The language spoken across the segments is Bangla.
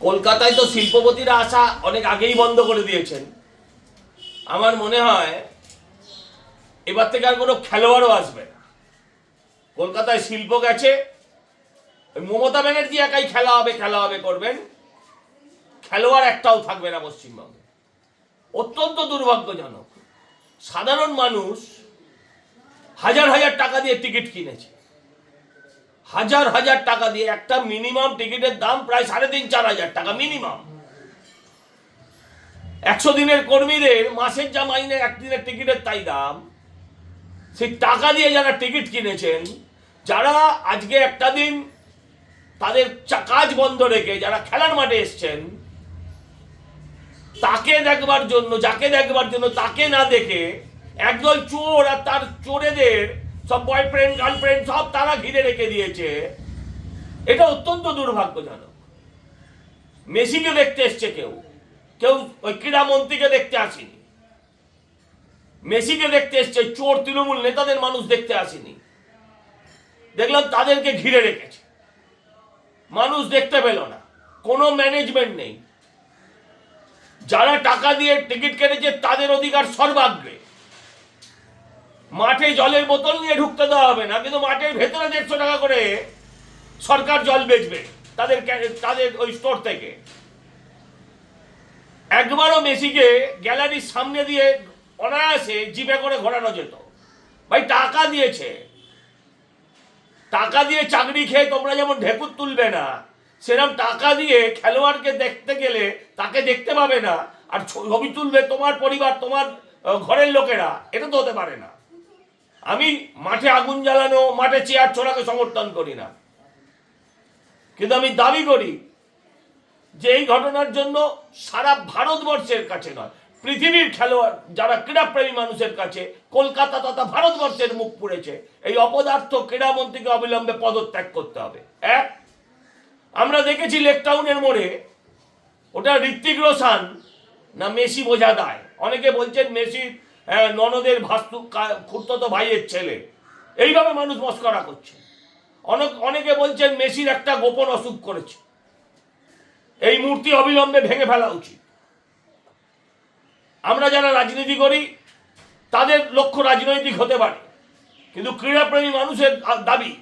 কলকাতায় তো শিল্পপতিরা আসা অনেক আগেই বন্ধ করে দিয়েছেন। আমার মনে হয় এবার থেকে আর কোনো খেলোয়াড়ও আসবে না। কলকাতায় শিল্প গেছে মমতা ব্যানার্জি একাই খেলা হবে খেলা হবে করবেন। খেলোয়াড় একটাও থাকবে না পশ্চিমবঙ্গে। অত্যন্ত দুর্ভাগ্যজনক। সাধারণ মানুষ হাজার হাজার টাকা দিয়ে টিকিট কিনেছে। হাজার হাজার টাকা দিয়ে একটা মিনিমাম টিকিটের দাম প্রায় সাড়ে তিন, চার হাজার টাকা মিনিমাম একশো দিনের কর্মীদের মাসের যা মাইনে একদিনের টিকিটের তাই দাম। সেই টাকা দিয়ে যারা টিকিট কিনেছেন, যারা আজকে একটা দিন তাদের কাজ বন্ধ রেখে যারা খেলার মাঠে এসছেন, তাকে দেখবার জন্য, যাকে দেখবার জন্য, তাকে না দেখে একদল চোর আর তার চোরেদের সব বয়ফ্রেন্ড গার্লফ্রেন্ড সব তারা ঘিরে রেখে দিয়েছে। এটা অত্যন্ত দুর্ভাগ্যজনক। মেসিকে দেখতে এসছে কেউ। কেউ ওই ক্রীড়ামন্ত্রীকে দেখতে আসেনি। মেসিকে দেখতে এসছে চোর তৃণমূল নেতাদের মানুষ দেখতে আসেনি। দেখলাম তাদেরকে ঘিরে রেখেছে। মানুষ দেখতে পেল না। কোনো ম্যানেজমেন্ট নেই। যারা টাকা দিয়ে টিকিট কেটেছে তাদের অধিকার সর্বাগ্রে। মাঠে জলের বোতল নিয়ে ঢুকতে দেওয়া হবে না, কিন্তু মাঠের ভেতরে দেড়শো টাকা করে সরকার জল বেচবে তাদের তাদের ওই স্টোর থেকে। একবারও মেসিকে গ্যালারির সামনে দিয়ে অনায়াসে জিপে করে ঘোরানো যেত। ভাই, টাকা দিয়েছে। টাকা দিয়ে চাকরি খেয়ে তোমরা যেমন ঢেকুর তুলবে না সেরকম টাকা দিয়ে খেলোয়াড়কে দেখতে গেলে তাকে দেখতে পাবে না, আর ছবি তুলবে তোমার পরিবার, তোমার ঘরের লোকেরা, এটা তো হতে পারে না। আমি মাঠে আগুন জ্বালানো মাঠে চেয়ার ছোড়াকে সমর্থন করি না। কিন্তু আমি দাবি করি যে এই ঘটনার জন্য সারা ভারতবর্ষের কাছে নয় পৃথিবীর খেলোয়াড় যারা ক্রীড়াপ্রেমী মানুষের কাছে কলকাতা তথা ভারতবর্ষের মুখ পুড়েছে। এই অপদার্থ ক্রীড়ামন্ত্রীকে অবিলম্বে পদত্যাগ করতে হবে। এক আমরা দেখেছি লেকটাউনের মোড়ে ওটা ঋত্বিক রোশান না মেসি বোঝা দায়? অনেকে বলছেন মেসি আহ, ননদের ভাস্তু খুঁড়তো ভাইয়ের ছেলে। এইভাবে মানুষ মস্করা করছে। অনেক, অনেকে বলছেন মেসির একটা গোপন অসুখ করেছে। এই মূর্তি অবিলম্বে ভেঙে ফেলা উচিত। আমরা যারা রাজনীতি করি, তাদের লক্ষ্য রাজনৈতিক হতে পারে। কিন্তু ক্রীড়াপ্রেমী মানুষের দাবি,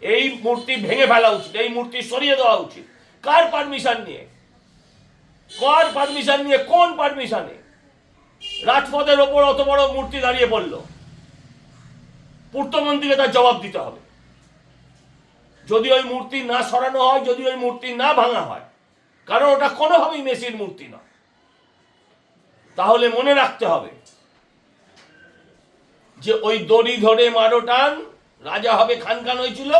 এই মূর্তি ভেঙে ফেলা উচিত, এই মূর্তি সরিয়ে দেওয়া উচিত। কার পারমিশন নিয়ে? কার পারমিশন নিয়ে, কোন পারমিশনে? রাজপথের ওপর অত বড় মূর্তি দাঁড়িয়ে পড়ল। পূর্তমন্ত্রীকে তার জবাব দিতে হবে। যদি ওই মূর্তি না সরানো হয়, যদি ওই মূর্তি না ভাঙা হয়, কারণ ওটা কোনোভাবেই মেসির মূর্তি নয়। তাহলে মনে রাখতে হবে যে ওই দড়ি ধরে মারো টান, রাজা হবে খান খান হয়েছিল।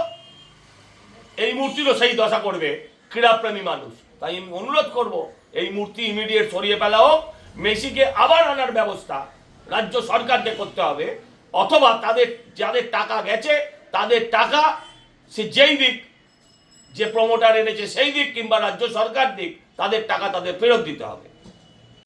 এই মূর্তিরও সেই দশা করবে, ক্রীড়াপ্রেমী মানুষ। তাই আমি অনুরোধ করব, এই মূর্তি ইমিডিয়েট সরিয়ে ফেলা হোক মেসিকে আবার আনার ব্যবস্থা রাজ্য সরকারকে করতে হবে, অথবা তাদের যাদের টাকা গেছে, তাদের টাকা সে যেই দিক যে প্রমোটার এনেছে সেই দিক কিংবা রাজ্য সরকার দিক, তাদের টাকা তাদের ফেরত দিতে হবে।